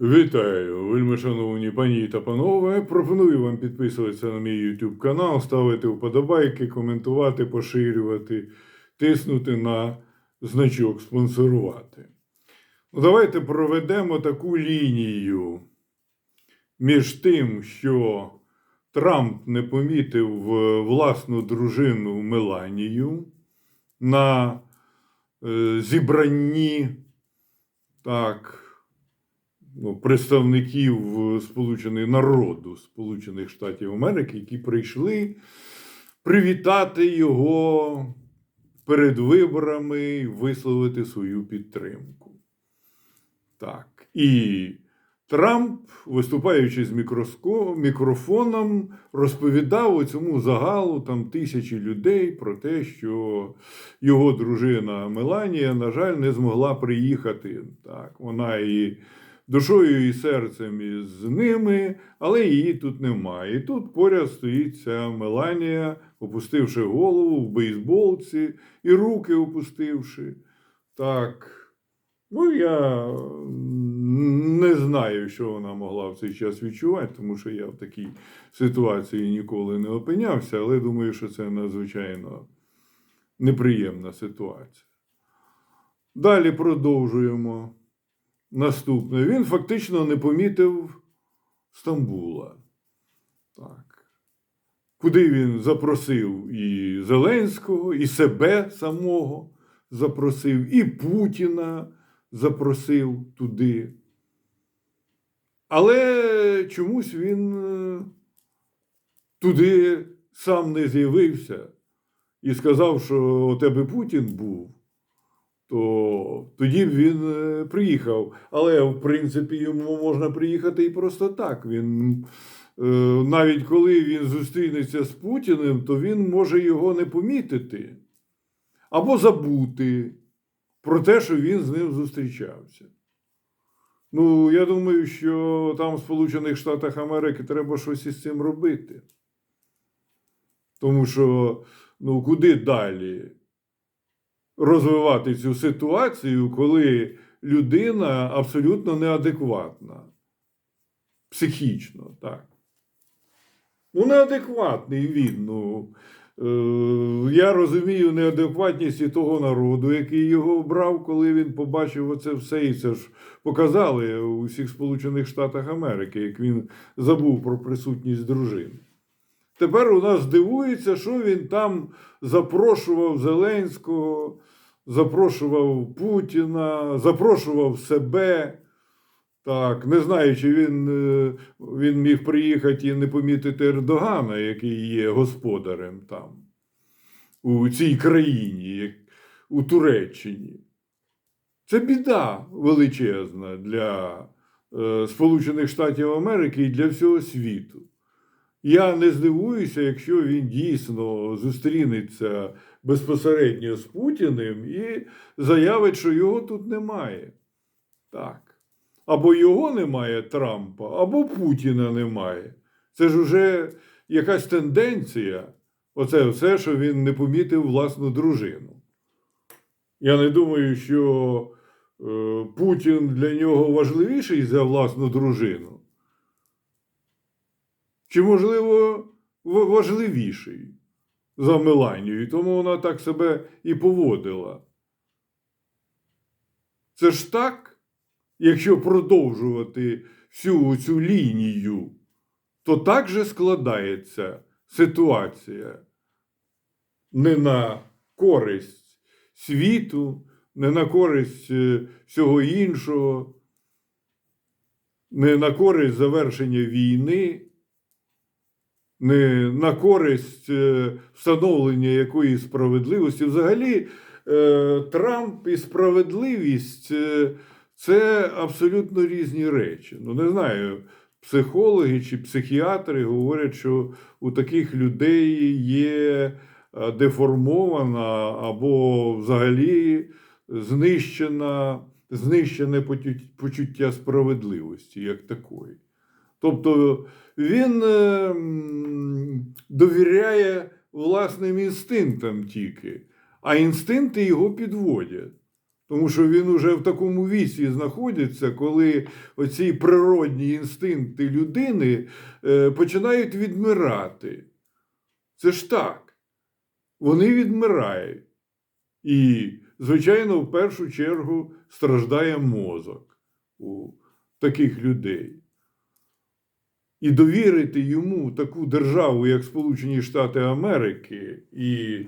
Вітаю, вельми шановні пані та панове. Пропоную вам підписуватися на мій YouTube канал, ставити вподобайки, коментувати, поширювати, тиснути на значок спонсорувати. Ну, давайте проведемо таку лінію між тим, що Трамп не помітив е, власну дружину Меланію на е, зібранні так ну, представників е, Сполучених народу Сполучених Штатів Америки, які прийшли привітати його перед виборами і висловити свою підтримку. Так. І Трамп, виступаючи з мікрофоном, розповідав у цьому загалу там тисячі людей про те, що його дружина Меланія, на жаль, не змогла приїхати. Так, вона і душою і серцем із ними, але її тут немає. І тут поряд стоїть ця Меланія, опустивши голову в бейсболці і руки опустивши. Так. Ну, я не знаю, що вона могла в цей час відчувати, тому що я в такій ситуації ніколи не опинявся, але думаю, що це надзвичайно неприємна ситуація. Далі продовжуємо. Наступне. Він фактично не помітив Стамбула. Так. Куди він запросив і Зеленського, і себе самого запросив, і Путіна запросив туди. Але чомусь він е, туди сам не з'явився і сказав, що у тебе Путін був то тоді він е, приїхав. Але, в принципі, йому можна приїхати і просто так. Він, е, навіть коли він зустрінеться з Путіним, то він може його не помітити або забути про те, що він з ним зустрічався. Ну, я думаю, що там в Сполучених Штатах Америки треба щось із цим робити. Тому що, ну, куди далі? Розвивати цю ситуацію, коли людина абсолютно неадекватна. Психічно, так. Ну, неадекватний він. Ну, е, я розумію неадекватність і того народу, який його обрав, коли він побачив оце все. І це ж показали у всіх Сполучених Штатах Америки, як він забув про присутність дружини. Тепер у нас дивується, що він там запрошував Зеленського, запрошував Путіна, запрошував себе. Так, не знаю, чи він, е, він міг приїхати і не помітити Ердогана, який є господарем там, у цій країні, як у Туреччині. Це біда величезна для е, Сполучених Штатів Америки і для всього світу. Я не здивуюся, якщо він дійсно зустрінеться безпосередньо з Путіним і заявить, що його тут немає. Так. Або його немає Трампа, або Путіна немає. Це ж уже якась тенденція. Оце все, що він не помітив власну дружину. Я не думаю, що е, Путін для нього важливіший за власну дружину чи, можливо, важливіший за Меланію, тому вона так себе і поводила. Це ж так, якщо продовжувати всю цю лінію, то так же складається ситуація. Не на користь світу, не на користь е, всього іншого, не на користь завершення війни не на користь е, встановлення якоїсь справедливості. Взагалі, е, Трамп і справедливість е, це абсолютно різні речі. Ну, не знаю, психологи чи психіатри говорять, що у таких людей є деформована або взагалі знищена, знищене почуття справедливості як такої. Тобто він е, довіряє власним інстинктам тільки, а інстинкти його підводять. Тому що він уже в такому віці знаходиться, коли оці природні інстинкти людини е, починають відмирати. Це ж так. Вони відмирають. І, звичайно, в першу чергу страждає мозок у таких людей. І довірити йому таку державу, як Сполучені Штати Америки, і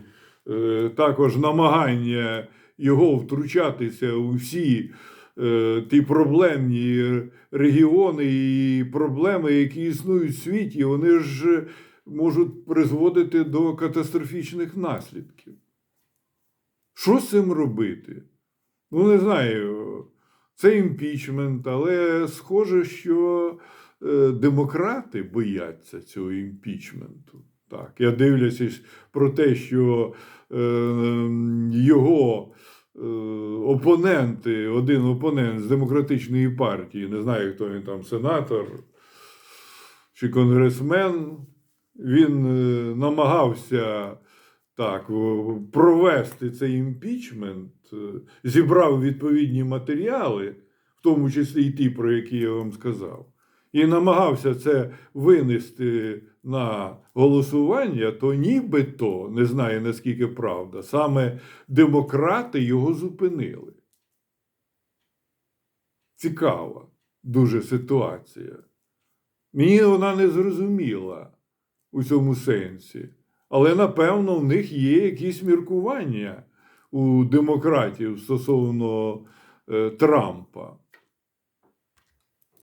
е, також намагання його втручатися у всі е, ті проблемні регіони і проблеми, які існують в світі, вони ж можуть призводити до катастрофічних наслідків. Що з цим робити? Ну, не знаю, це імпічмент, але схоже, що демократи бояться цього імпічменту. Так, я дивлячись про те, що е, його е, опоненти, один опонент з демократичної партії, не знаю, хто він там, сенатор чи конгресмен, він е, намагався так, провести цей імпічмент, е, зібрав відповідні матеріали, в тому числі і ті, про які я вам сказав, і намагався це винести на голосування, то нібито, не знаю наскільки правда, саме демократи його зупинили. Цікава дуже ситуація. Мені вона не зрозуміла у цьому сенсі. Але напевно в них є якісь міркування у демократів стосовно е, Трампа.